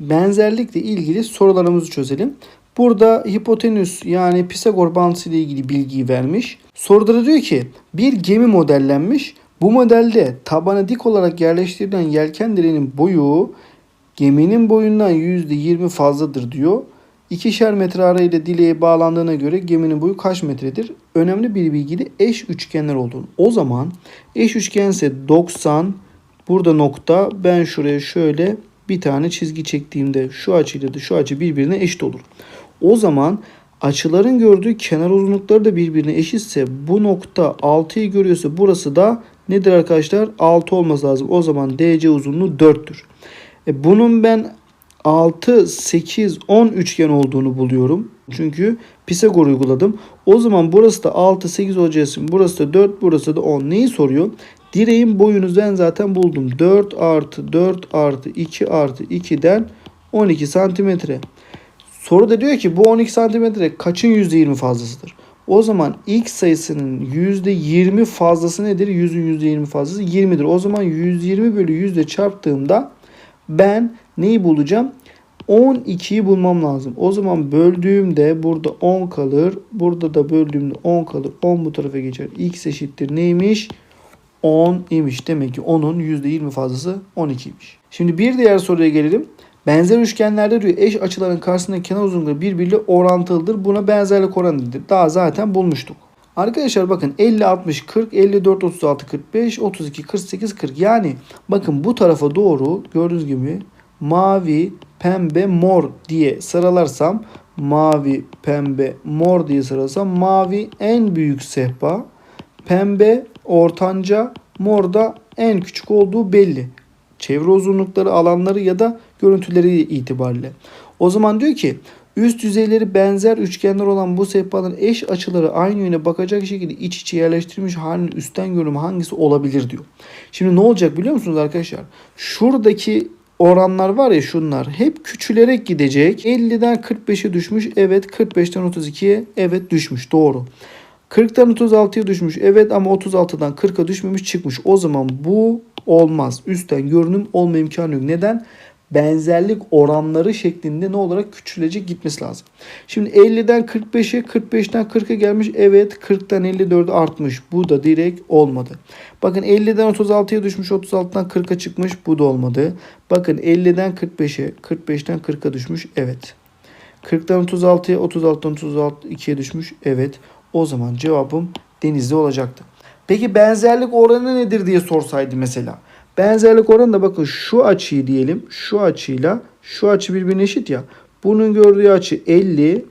benzerlikle ilgili sorularımızı çözelim. Burada hipotenüs yani Pisagor bağıntısı ile ilgili bilgiyi vermiş. Soruda da diyor ki bir gemi modellenmiş. Bu modelde tabana dik olarak yerleştirilen yelken direğinin boyu geminin boyundan %20 fazladır diyor. İkişer metre arayla dileğe bağlandığına göre geminin boyu kaç metredir? Önemli bir bilgi de eş üçgenler olduğunu. O zaman eş üçgense 90 burada nokta ben şuraya şöyle bir tane çizgi çektiğimde şu açıyla da şu açı birbirine eşit olur. O zaman açıların gördüğü kenar uzunlukları da birbirine eşitse bu nokta 6'yı görüyorsa burası da nedir arkadaşlar? 6 olması lazım. O zaman DC uzunluğu 4'tür. E bunun ben 6, 8, 10 üçgen olduğunu buluyorum. Çünkü Pisagor uyguladım. O zaman burası da 6, 8 olacaksın. Burası da 4, burası da 10. Neyi soruyor? Direğin boyunu ben zaten buldum. 4 artı 4 artı 2 artı 2'den 12 santimetre. Soru da diyor ki bu 12 santimetre kaçın %20 fazlasıdır? O zaman x sayısının %20 fazlası nedir? 100'ün %20 fazlası 20'dir. O zaman 120 bölü 100 ile çarptığımda ben neyi bulacağım? 12'yi bulmam lazım. O zaman böldüğümde burada 10 kalır. Burada da böldüğümde 10 kalır. 10 bu tarafa geçer. X eşittir neymiş? 10 imiş. Demek ki 10'un %20 fazlası 12'ymiş. Şimdi bir diğer soruya gelelim. Benzer üçgenlerde diyor eş açıların karşısındaki kenar uzunlukları birbiriyle orantılıdır. Buna benzerlik oranıdır. Daha zaten bulmuştuk. Arkadaşlar bakın 50 60 40 54 36 45 32 48 40 yani bakın bu tarafa doğru gördüğünüz gibi mavi pembe mor diye sıralarsam mavi pembe mor diye sıralarsam mavi en büyük sehpa pembe ortanca mor da en küçük olduğu belli çevre uzunlukları alanları ya da görüntüleri itibariyle. O zaman diyor ki üst yüzeyleri benzer üçgenler olan bu sehpaların eş açıları aynı yöne bakacak şekilde iç içe yerleştirilmiş halinin üstten görünümü hangisi olabilir diyor. Şimdi ne olacak biliyor musunuz arkadaşlar? Şuradaki oranlar var ya şunlar hep küçülerek gidecek. 50'den 45'e düşmüş. Evet 45'ten 32'ye evet düşmüş. Doğru. 40'tan 36'ya düşmüş. Evet ama 36'dan 40'a düşmemiş çıkmış. O zaman bu olmaz. Üstten görünüm olma imkanı yok. Neden? Benzerlik oranları şeklinde ne olarak küçülecek gitmesi lazım. Şimdi 50'den 45'e 45'ten 40'a gelmiş. Evet 40'tan 54'e artmış. Bu da direkt olmadı. Bakın 50'den 36'ya düşmüş. 36'dan 40'a çıkmış. Bu da olmadı. Bakın 50'den 45'e 45'ten 40'a düşmüş. Evet. 40'tan 36'ya 36'dan 32'ye düşmüş. Evet. O zaman cevabım denizli olacaktı. Peki benzerlik oranı nedir diye sorsaydı mesela. Benzerlik oranı da bakın şu açıyı diyelim. Şu açıyla şu açı birbirine eşit ya. Bunun gördüğü açı 50.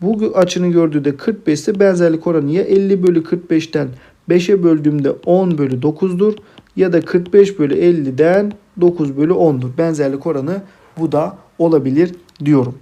Bu açının gördüğü de 45 ise benzerlik oranı ya 50 bölü 45'ten 5'e böldüğümde 10 bölü 9'dur. Ya da 45 bölü 50'den 9 bölü 10'dur. Benzerlik oranı bu da olabilir diyorum.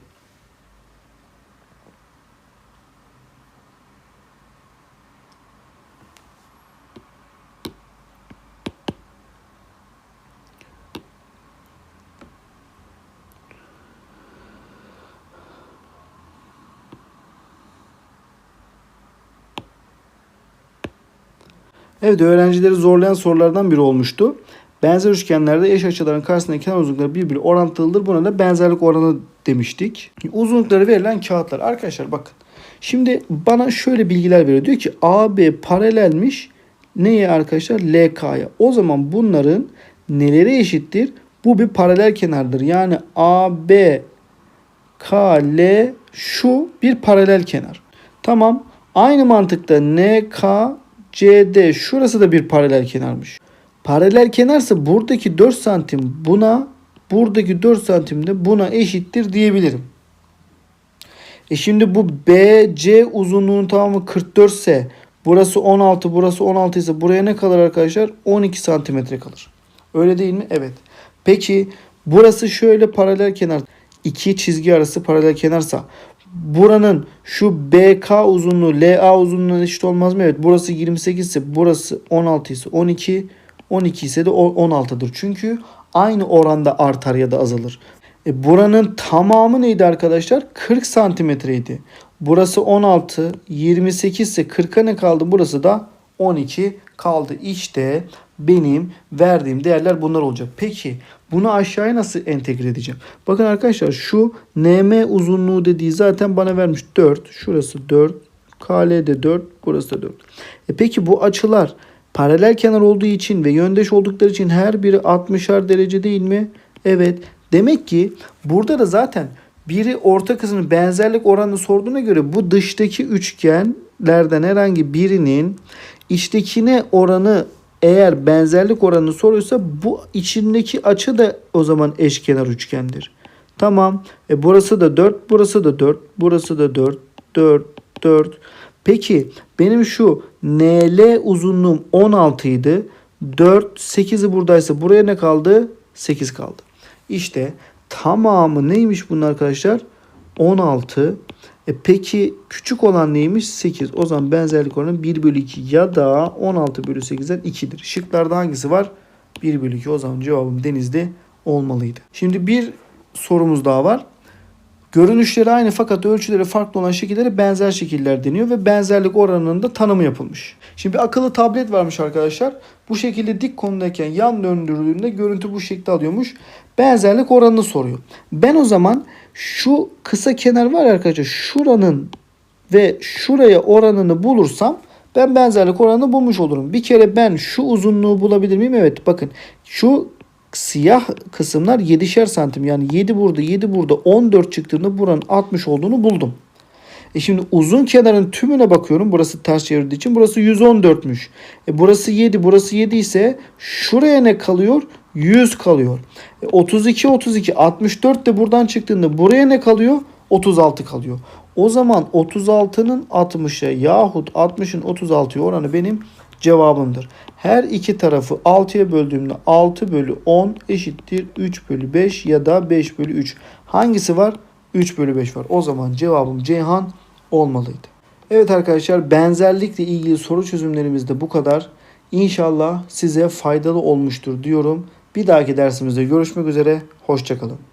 Evet öğrencileri zorlayan sorulardan biri olmuştu. Benzer üçgenlerde eş açıların karşısındaki kenar uzunlukları birbiri orantılıdır. Buna da benzerlik oranı demiştik. Uzunlukları verilen kağıtlar. Arkadaşlar bakın. Şimdi bana şöyle bilgiler veriyor. Diyor ki AB paralelmiş. Neye arkadaşlar? LK'ya. O zaman bunların neleri eşittir? Bu bir paralel kenardır. Yani AB KL şu bir paralel kenar. Tamam. Aynı mantıkta NK CD şurası da bir paralel kenarmış. Paralel kenarsa buradaki 4 santim buna buradaki 4 santim de buna eşittir diyebilirim. E şimdi bu BC uzunluğunun tamamı 44 ise burası 16 burası 16 ise buraya ne kalır arkadaşlar? 12 santimetre kalır. Öyle değil mi? Evet. Peki burası şöyle paralel kenar. iki çizgi arası paralel kenarsa buranın şu BK uzunluğu LA uzunluğuna eşit olmaz mı? Evet. Burası 28 ise burası 16 ise 12 12 ise de 16'dır. Çünkü aynı oranda artar ya da azalır. E buranın tamamı neydi arkadaşlar? 40 santimetreydi. Burası 16, 28 ise 40'a ne kaldı? Burası da 12 kaldı. İşte benim verdiğim değerler bunlar olacak. Peki bunu aşağıya nasıl entegre edeceğim? Bakın arkadaşlar şu NM uzunluğu dediği zaten bana vermiş 4. Şurası 4. KL de 4. Burası da 4. E peki bu açılar paralel kenar olduğu için ve yöndeş oldukları için her biri 60'ar derece değil mi? Evet. Demek ki burada da zaten biri orta kısmının benzerlik oranını sorduğuna göre bu dıştaki üçgenlerden herhangi birinin içtekine oranı eğer benzerlik oranını soruyorsa bu içindeki açı da o zaman eşkenar üçgendir. Tamam. E burası da 4, burası da 4, burası da 4, 4, 4. Peki benim şu NL uzunluğum 16 idi. 4, 8'i buradaysa buraya ne kaldı? 8 kaldı. İşte tamamı neymiş bunun arkadaşlar? 16. E peki küçük olan neymiş? 8. O zaman benzerlik oranı 1 bölü 2 ya da 16 bölü 8'den 2'dir. Şıklarda hangisi var? 1 bölü 2. O zaman cevabım denizde olmalıydı. Şimdi bir sorumuz daha var. Görünüşleri aynı fakat ölçüleri farklı olan şekillere benzer şekiller deniyor ve benzerlik oranının da tanımı yapılmış. Şimdi bir akıllı tablet varmış arkadaşlar. Bu şekilde dik konudayken yan döndürüldüğünde görüntü bu şekilde alıyormuş. Benzerlik oranını soruyor. Ben o zaman şu kısa kenar var arkadaşlar şuranın ve şuraya oranını bulursam ben benzerlik oranını bulmuş olurum. Bir kere ben şu uzunluğu bulabilir miyim? Evet bakın şu siyah kısımlar 7'şer santim. Yani 7 burada 7 burada 14 çıktığında buranın 60 olduğunu buldum. E şimdi uzun kenarın tümüne bakıyorum. Burası ters çevirdiği için burası 114'müş. E burası 7 burası 7 ise şuraya ne kalıyor? 100 kalıyor. E 32 32 64 de buradan çıktığında buraya ne kalıyor? 36 kalıyor. O zaman 36'nın 60'a yahut 60'ın 36'ya oranı benim cevabımdır. Her iki tarafı 6'ya böldüğümde 6 bölü 10 eşittir 3 bölü 5 ya da 5 bölü 3. Hangisi var? 3 bölü 5 var. O zaman cevabım Ceyhan olmalıydı. Evet arkadaşlar benzerlikle ilgili soru çözümlerimiz de bu kadar. İnşallah size faydalı olmuştur diyorum. Bir dahaki dersimizde görüşmek üzere. Hoşçakalın.